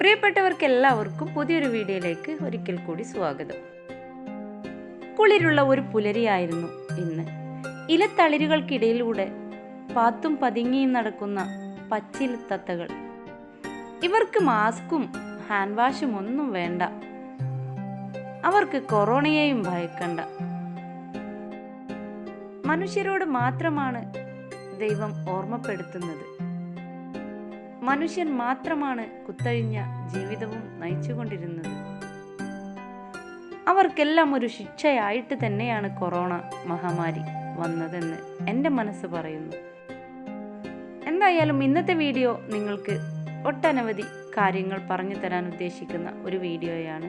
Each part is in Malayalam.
പ്രിയപ്പെട്ടവർക്കെല്ലാവർക്കും പുതിയൊരു വീഡിയോയിലേക്ക് ഒരിക്കൽ കൂടി സ്വാഗതം. കുളിരുള്ള ഒരു പുലരിയായിരുന്നു ഇന്ന്. ഇലത്തളിരുകൾക്കിടയിലൂടെ പാത്തും പതുങ്ങിയും നടക്കുന്ന പച്ചിലത്തത്തകൾ. ഇവർക്ക് മാസ്കും ഹാൻഡ് വാഷും ഒന്നും വേണ്ട. അവർക്ക് കൊറോണയെയും ഭയക്കണ്ട. മനുഷ്യരോട് മാത്രമാണ് ദൈവം ഓർമ്മപ്പെടുത്തുന്നത്. മനുഷ്യൻ മാത്രമാണ് കുത്തഴിഞ്ഞ ജീവിതവും നയിച്ചുകൊണ്ടിരുന്നത്. അവർക്കെല്ലാം ഒരു ശിക്ഷയായിട്ട് തന്നെയാണ് കൊറോണ മഹാമാരി വന്നതെന്ന് എന്റെ മനസ്സ് പറയുന്നു. എന്തായാലും ഇന്നത്തെ വീഡിയോ നിങ്ങൾക്ക് ഒട്ടനവധി കാര്യങ്ങൾ പറഞ്ഞു തരാൻ ഉദ്ദേശിക്കുന്ന ഒരു വീഡിയോയാണ്.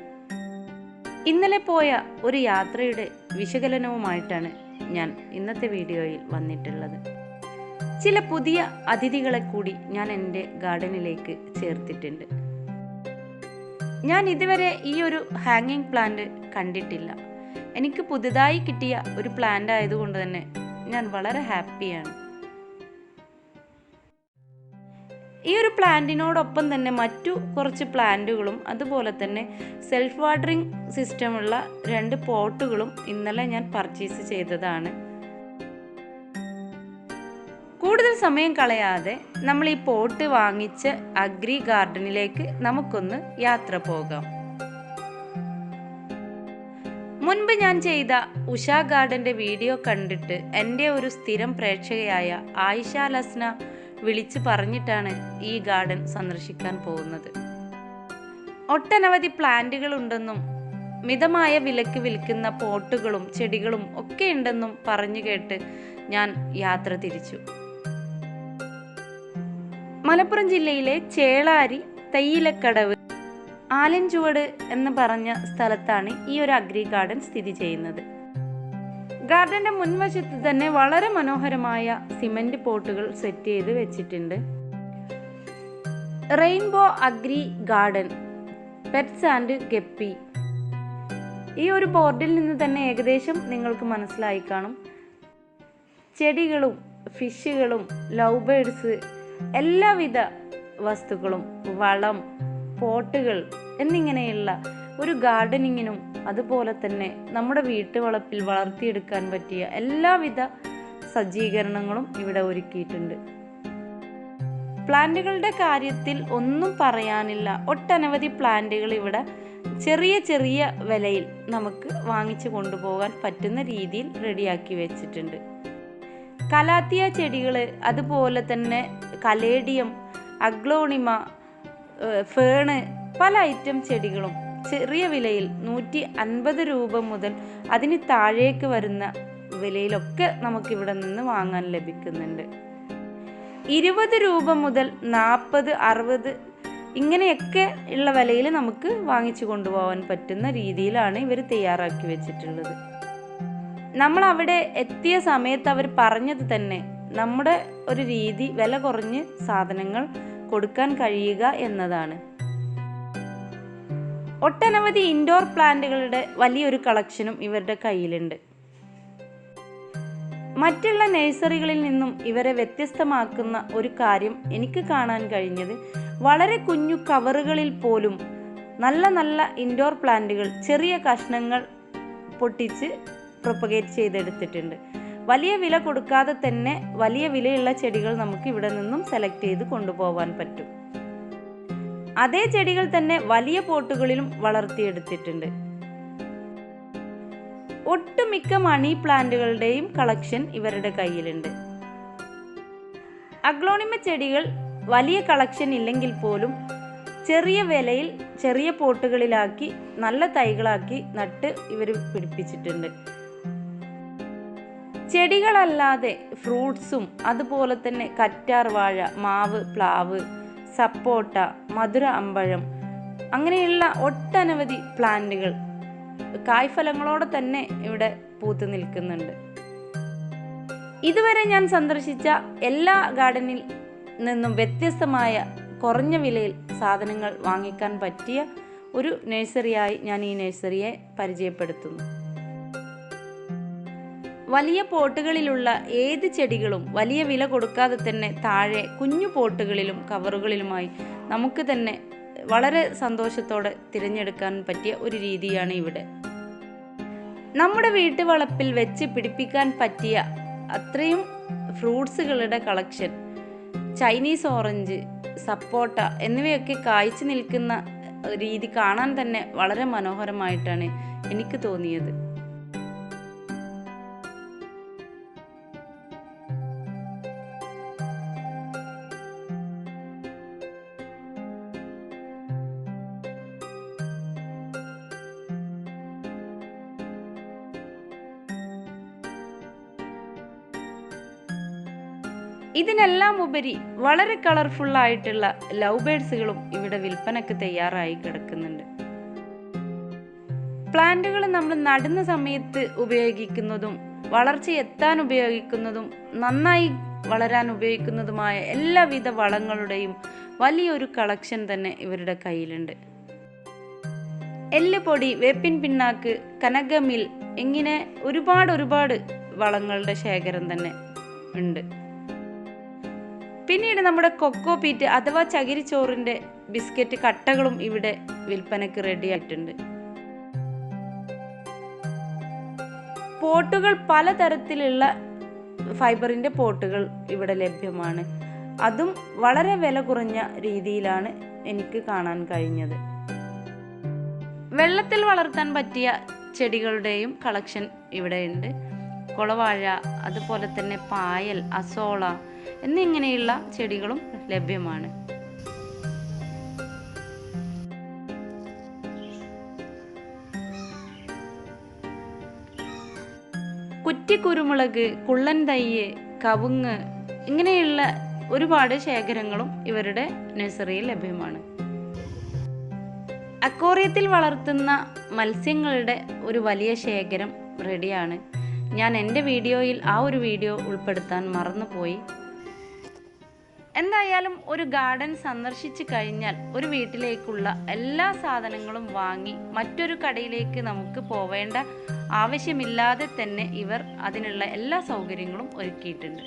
ഇന്നലെ പോയ ഒരു യാത്രയുടെ വിശകലനവുമായിട്ടാണ് ഞാൻ ഇന്നത്തെ വീഡിയോയിൽ വന്നിട്ടുള്ളത്. ചില പുതിയ അതിഥികളെ കൂടി ഞാൻ എന്റെ ഗാർഡനിലേക്ക് ചേർത്തിട്ടുണ്ട്. ഞാൻ ഇതുവരെ ഈ ഒരു ഹാങ്ങിങ് പ്ലാന്റ് കണ്ടിട്ടില്ല. എനിക്ക് പുതുതായി കിട്ടിയ ഒരു പ്ലാന്റ് ആയതുകൊണ്ട് തന്നെ ഞാൻ വളരെ ഹാപ്പിയാണ്. ഈ ഒരു പ്ലാന്റിനോടൊപ്പം തന്നെ മറ്റു കുറച്ച് പ്ലാന്റുകളും അതുപോലെ തന്നെ സെൽഫ് വാട്ടറിംഗ് സിസ്റ്റമുള്ള രണ്ട് പോട്ടുകളും ഇന്നലെ ഞാൻ പർച്ചേസ് ചെയ്തതാണ്. സമയം കളയാതെ നമ്മൾ ഈ പോട്ട് വാങ്ങിച്ച് അഗ്രി ഗാർഡനിലേക്ക് നമുക്കൊന്ന് യാത്ര പോകാം. മുൻപ് ഞാൻ ചെയ്ത ഉഷ ഗാർഡന്റെ വീഡിയോ കണ്ടിട്ട് എന്റെ ഒരു സ്ഥിരം പ്രേക്ഷകയായ ആയിഷ ലസ്ന വിളിച്ച് പറഞ്ഞിട്ടാണ് ഈ ഗാർഡൻ സന്ദർശിക്കാൻ പോകുന്നത്. ഒട്ടനവധി പ്ലാന്റുകൾ ഉണ്ടെന്നും മിതമായ വിലക്ക് വിൽക്കുന്ന പോട്ടുകളും ചെടികളും ഒക്കെ ഉണ്ടെന്നും പറഞ്ഞു കേട്ട് ഞാൻ യാത്ര തിരിച്ചു. മലപ്പുറം ജില്ലയിലെ ചേളാരി തയ്യിലക്കടവ് ആലഞ്ചുവട് എന്ന് പറഞ്ഞ സ്ഥലത്താണ് ഈ ഒരു അഗ്രി ഗാർഡൻ സ്ഥിതി ചെയ്യുന്നത്. ഗാർഡന്റെ മുൻവശത്ത് തന്നെ വളരെ മനോഹരമായ സിമന്റ് പോട്ടുകൾ സെറ്റ് ചെയ്ത് വെച്ചിട്ടുണ്ട്. Rainbow agri garden pets and guppy. ഈ ഒരു ബോർഡിൽ നിന്ന് തന്നെ ഏകദേശം നിങ്ങൾക്ക് മനസ്സിലായി കാണും. ചെടികളും ഫിഷുകളും ലവ് ബേഡ്സ് എല്ലാവിധ വസ്തുക്കളും വളം പോട്ടുകൾ എന്നിങ്ങനെയുള്ള ഒരു ഗാർഡനിങ്ങിനും അതുപോലെ തന്നെ നമ്മുടെ വീട്ടുവളപ്പിൽ വളർത്തിയെടുക്കാൻ പറ്റിയ എല്ലാവിധ സജ്ജീകരണങ്ങളും ഇവിടെ ഒരുക്കിയിട്ടുണ്ട്. പ്ലാന്റുകളുടെ കാര്യത്തിൽ ഒന്നും പറയാനില്ല. ഒട്ടനവധി പ്ലാന്റുകൾ ഇവിടെ ചെറിയ ചെറിയ വിലയിൽ നമുക്ക് വാങ്ങിച്ചു കൊണ്ടുപോകാൻ പറ്റുന്ന രീതിയിൽ റെഡിയാക്കി വെച്ചിട്ടുണ്ട്. കലാത്തിയ ചെടികൾ അതുപോലെ തന്നെ കലേഡിയം അഗ്ലോണിമ ഫേണ് പല ഐറ്റം ചെടികളും ചെറിയ വിലയിൽ നൂറ്റി അൻപത് രൂപ മുതൽ അതിന് താഴേക്ക് വരുന്ന വിലയിലൊക്കെ നമുക്കിവിടെ നിന്ന് വാങ്ങാൻ ലഭിക്കുന്നുണ്ട്. ഇരുപത് രൂപ മുതൽ നാൽപ്പത് അറുപത് ഇങ്ങനെയൊക്കെ ഉള്ള വിലയിൽ നമുക്ക് വാങ്ങിച്ചു കൊണ്ടുപോകാൻ പറ്റുന്ന രീതിയിലാണ് ഇവർ തയ്യാറാക്കി വെച്ചിട്ടുള്ളത്. നമ്മൾ അവിടെ എത്തിയ സമയത്ത് അവർ പറഞ്ഞത് തന്നെ നമ്മുടെ ഒരു രീതി വില കുറഞ്ഞ് സാധനങ്ങൾ കൊടുക്കാൻ കഴിയുക എന്നതാണ്. ഒട്ടനവധി ഇൻഡോർ പ്ലാന്റുകളുടെ വലിയൊരു കളക്ഷനും ഇവരുടെ കയ്യിലുണ്ട്. മറ്റുള്ള നഴ്സറികളിൽ നിന്നും ഇവരെ വ്യത്യസ്തമാക്കുന്ന ഒരു കാര്യം എനിക്ക് കാണാൻ കഴിഞ്ഞത് വളരെ കുഞ്ഞു കവറുകളിൽ പോലും നല്ല നല്ല ഇൻഡോർ പ്ലാന്റുകൾ ചെറിയ കഷ്ണങ്ങൾ പൊട്ടിച്ച് പ്രൊപ്പഗേറ്റ് ചെയ്തെടുത്തിട്ടുണ്ട്. വലിയ വില കൊടുക്കാതെ തന്നെ വലിയ വിലയുള്ള ചെടികൾ നമുക്ക് ഇവിടെ നിന്നും സെലക്ട് ചെയ്ത് കൊണ്ടുപോകാൻ പറ്റും. അതേ ചെടികൾ തന്നെ വലിയ പോട്ടുകളിലും വളർത്തിയെടുത്തിട്ടുണ്ട്. ഒട്ടുമിക്ക മണി പ്ലാന്റുകളുടെയും കളക്ഷൻ ഇവരുടെ കയ്യിലുണ്ട്. അഗ്ലോണിമ ചെടികൾ വലിയ കളക്ഷൻ ഇല്ലെങ്കിൽ പോലും ചെറിയ വിലയിൽ ചെറിയ പോട്ടുകളിലാക്കി നല്ല തൈകളാക്കി നട്ട് ഇവർ പിടിപ്പിച്ചിട്ടുണ്ട്. ചെടികളല്ലാതെ ഫ്രൂട്ട്സും അതുപോലെ തന്നെ കറ്റാർ വാഴ മാവ് പ്ലാവ് സപ്പോട്ട മധുര അമ്പഴം അങ്ങനെയുള്ള ഒട്ടനവധി പ്ലാന്റുകൾ കായ്ഫലങ്ങളോടെ തന്നെ ഇവിടെ പൂത്തു നിൽക്കുന്നുണ്ട്. ഇതുവരെ ഞാൻ സന്ദർശിച്ച എല്ലാ ഗാർഡനിൽ നിന്നും വ്യത്യസ്തമായ കുറഞ്ഞ വിലയിൽ സാധനങ്ങൾ വാങ്ങിക്കാൻ പറ്റിയ ഒരു നഴ്സറിയായി ഞാൻ ഈ നഴ്സറിയെ പരിചയപ്പെടുത്തുന്നു. വലിയ പോട്ടുകളിലുള്ള ഏത് ചെടികളും വലിയ വില കൊടുക്കാതെ തന്നെ താഴെ കുഞ്ഞു പോട്ടുകളിലും കവറുകളിലുമായി നമുക്ക് തന്നെ വളരെ സന്തോഷത്തോടെ തിരഞ്ഞെടുക്കാൻ പറ്റിയ ഒരു രീതിയാണ് ഇവിടെ. നമ്മുടെ വീട്ടുവളപ്പിൽ വെച്ച് പിടിപ്പിക്കാൻ പറ്റിയ അത്രയും ഫ്രൂട്ട്സുകളുടെ കളക്ഷൻ ചൈനീസ് ഓറഞ്ച് സപ്പോട്ട എന്നിവയൊക്കെ കായ്ച്ചു നിൽക്കുന്ന രീതി കാണാൻ തന്നെ വളരെ മനോഹരമായിട്ടാണ് എനിക്ക് തോന്നിയത്. ഇതിനെല്ലാം ഉപരി വളരെ കളർഫുൾ ആയിട്ടുള്ള ലവ് ബേഡ്സുകളും ഇവിടെ വിൽപ്പനക്ക് തയ്യാറായി കിടക്കുന്നുണ്ട്. പ്ലാന്റുകൾ നമ്മൾ നടുന്ന സമയത്ത് ഉപയോഗിക്കുന്നതും വളർച്ച എത്താൻ ഉപയോഗിക്കുന്നതും നന്നായി വളരാൻ ഉപയോഗിക്കുന്നതുമായ എല്ലാവിധ വളങ്ങളുടെയും വലിയൊരു കളക്ഷൻ തന്നെ ഇവരുടെ കയ്യിലുണ്ട്. എല്ലുപൊടി വേപ്പിൻ പിണ്ണാക്ക് കനകമിൽ ഇങ്ങനെ ഒരുപാട് ഒരുപാട് വളങ്ങളുടെ ശേഖരം തന്നെ ഉണ്ട്. പിന്നീട് നമ്മുടെ കൊക്കോ പീറ്റ് അഥവാ ചകിരിച്ചോറിന്റെ ബിസ്ക്കറ്റ് കട്ടകളും ഇവിടെ വിൽപ്പനക്ക് റെഡിയായിട്ടുണ്ട് പോട്ടുകൾ പലതരത്തിലുള്ള ഫൈബറിന്റെ പോട്ടുകൾ ഇവിടെ ലഭ്യമാണ്. അതും വളരെ വില കുറഞ്ഞ രീതിയിലാണ് എനിക്ക് കാണാൻ കഴിഞ്ഞത്. വെള്ളത്തിൽ വളർത്താൻ പറ്റിയ ചെടികളുടെയും കളക്ഷൻ ഇവിടെയുണ്ട് കുളവാഴ അതുപോലെ തന്നെ പായൽ അസോള എന്നിങ്ങനെയുള്ള ചെടികളും ലഭ്യമാണ്. കുറ്റിക്കുരുമുളക് കുള്ളൻ തയ്യ് കവുങ്ങ് ഇങ്ങനെയുള്ള ഒരുപാട് ശേഖരങ്ങളും ഇവരുടെ നഴ്സറിയിൽ ലഭ്യമാണ്. അക്വേറിയത്തിൽ വളർത്തുന്ന മത്സ്യങ്ങളുടെ ഒരു വലിയ ശേഖരം റെഡിയാണ്. ഞാൻ എന്റെ വീഡിയോയിൽ ആ ഒരു വീഡിയോ ഉൾപ്പെടുത്താൻ മറന്നുപോയി. എന്തായാലും ഒരു ഗാർഡൻ സന്ദർശിച്ചു കഴിഞ്ഞാൽ ഒരു വീട്ടിലേക്കുള്ള എല്ലാ സാധനങ്ങളും വാങ്ങി മറ്റൊരു കടയിലേക്ക് നമുക്ക് പോവേണ്ട ആവശ്യമില്ലാതെ തന്നെ ഇവർ അതിനുള്ള എല്ലാ സൗകര്യങ്ങളും ഒരുക്കിയിട്ടുണ്ട്.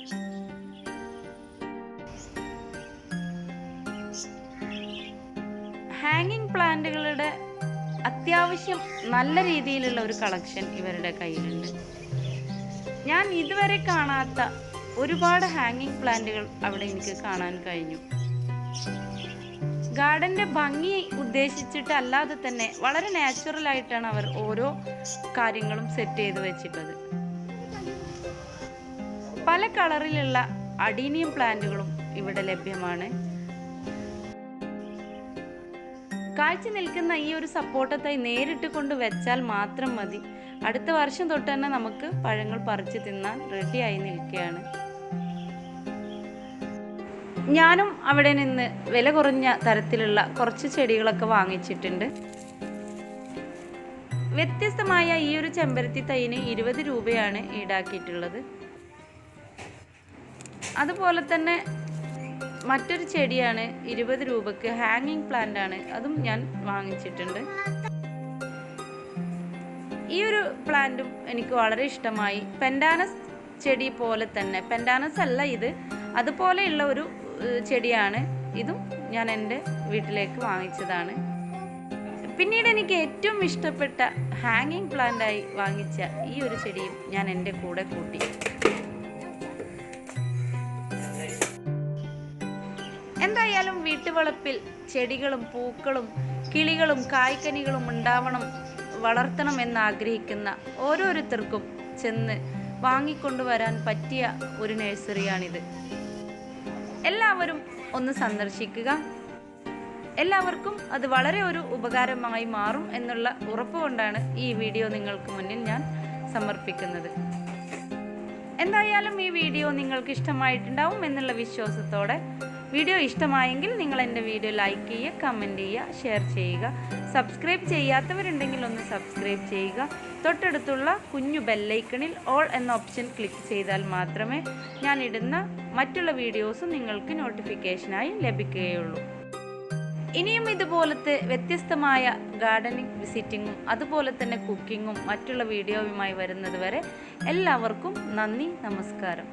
ഹാങ്ങിങ് പ്ലാന്റുകളുടെ അത്യാവശ്യം നല്ല രീതിയിലുള്ള ഒരു കളക്ഷൻ ഇവരുടെ കയ്യിലുണ്ട്. ഞാൻ ഇതുവരെ കാണാത്ത ഒരുപാട് ഹാങ്ങിങ് പ്ലാന്റുകൾ അവിടെ എനിക്ക് കാണാൻ കഴിഞ്ഞു. ഗാർഡന്റെ ഭംഗി ഉദ്ദേശിച്ചിട്ട് അല്ലാതെ തന്നെ വളരെ നാച്ചുറൽ ആയിട്ടാണ് അവർ ഓരോ കാര്യങ്ങളും സെറ്റ് ചെയ്ത് വെച്ചിട്ടത്. പല കളറിലുള്ള അഡീനിയം പ്ലാന്റുകളും ഇവിടെ ലഭ്യമാണ്. കാഴ്ച നിൽക്കുന്ന ഈ ഒരു സപ്പോർട്ടത്തായി നേരിട്ട് കൊണ്ട് വെച്ചാൽ മാത്രം മതി. അടുത്ത വർഷം തൊട്ട് തന്നെ നമുക്ക് പഴങ്ങൾ പറിച്ചു തിന്നാൻ റെഡിയായി നിൽക്കുകയാണ്. ഞാനും അവിടെ നിന്ന് വില കുറഞ്ഞ തരത്തിലുള്ള കുറച്ച് ചെടികളൊക്കെ വാങ്ങിച്ചിട്ടുണ്ട്. വ്യത്യസ്തമായ ഈ ഒരു ചെമ്പരത്തി തൈന് ഇരുപത് രൂപയാണ് ഈടാക്കിയിട്ടുള്ളത്. അതുപോലെ തന്നെ മറ്റൊരു ചെടിയാണ് ഇരുപത് രൂപക്ക് ഹാങ്ങിങ് പ്ലാന്റ് ആണ് അതും ഞാൻ വാങ്ങിച്ചിട്ടുണ്ട്. ഈ ഒരു പ്ലാന്റും എനിക്ക് വളരെ ഇഷ്ടമായി. പെൻഡാനസ് ചെടി പോലെ തന്നെ പെൻഡാനസ് അല്ല ഇത് അതുപോലെയുള്ള ഒരു ചെടിയാണ്. ഇതും ഞാൻ എന്റെ വീട്ടിലേക്ക് വാങ്ങിച്ചതാണ്. പിന്നീട് എനിക്ക് ഏറ്റവും ഇഷ്ടപ്പെട്ട ഹാങ്ങിങ് പ്ലാന്റായി വാങ്ങിച്ച ഈ ഒരു ചെടിയും ഞാൻ എന്റെ കൂടെ കൂട്ടി. എന്തായാലും വീട്ടുവളപ്പിൽ ചെടികളും പൂക്കളും കിളികളും കായ്ക്കനികളും ഉണ്ടാവണം വളർത്തണം എന്ന് ആഗ്രഹിക്കുന്ന ഓരോരുത്തർക്കും ചെന്ന് വാങ്ങിക്കൊണ്ടുവരാൻ പറ്റിയ ഒരു നഴ്സറിയാണിത്. എല്ലാവരും ഒന്ന് സന്ദർശിക്കുക. എല്ലാവർക്കും അത് വളരെ ഒരു ഉപകാരമായി മാറും എന്നുള്ള ഉറപ്പ് കൊണ്ടാണ് ഈ വീഡിയോ നിങ്ങൾക്ക് മുന്നിൽ ഞാൻ സമർപ്പിക്കുന്നത്. എന്തായാലും ഈ വീഡിയോ നിങ്ങൾക്ക് ഇഷ്ടമായിട്ടുണ്ടാവും എന്നുള്ള വിശ്വാസത്തോടെ വീഡിയോ ഇഷ്ടമായെങ്കിൽ നിങ്ങൾ എന്റെ വീഡിയോ ലൈക്ക് ചെയ്യുക കമന്റ് ചെയ്യുക ഷെയർ ചെയ്യുക. സബ്സ്ക്രൈബ് ചെയ്യാത്തവരുണ്ടെങ്കിൽ ഒന്ന് സബ്സ്ക്രൈബ് ചെയ്യുക. തൊട്ടടുത്തുള്ള കുഞ്ഞു ബെല്ലൈക്കണിൽ ഓൾ എന്ന ഓപ്ഷൻ ക്ലിക്ക് ചെയ്താൽ മാത്രമേ ഞാൻ ഇടുന്ന മറ്റുള്ള വീഡിയോസും നിങ്ങൾക്ക് നോട്ടിഫിക്കേഷനായി ലഭിക്കുകയുള്ളൂ. ഇനിയും ഇതുപോലത്തെ വ്യത്യസ്തമായ ഗാർഡനിങ് വിസിറ്റിങ്ങും അതുപോലെ തന്നെ കുക്കിങ്ങും മറ്റുള്ള വീഡിയോയുമായി വരുന്നതുവരെ എല്ലാവർക്കും നന്ദി നമസ്കാരം.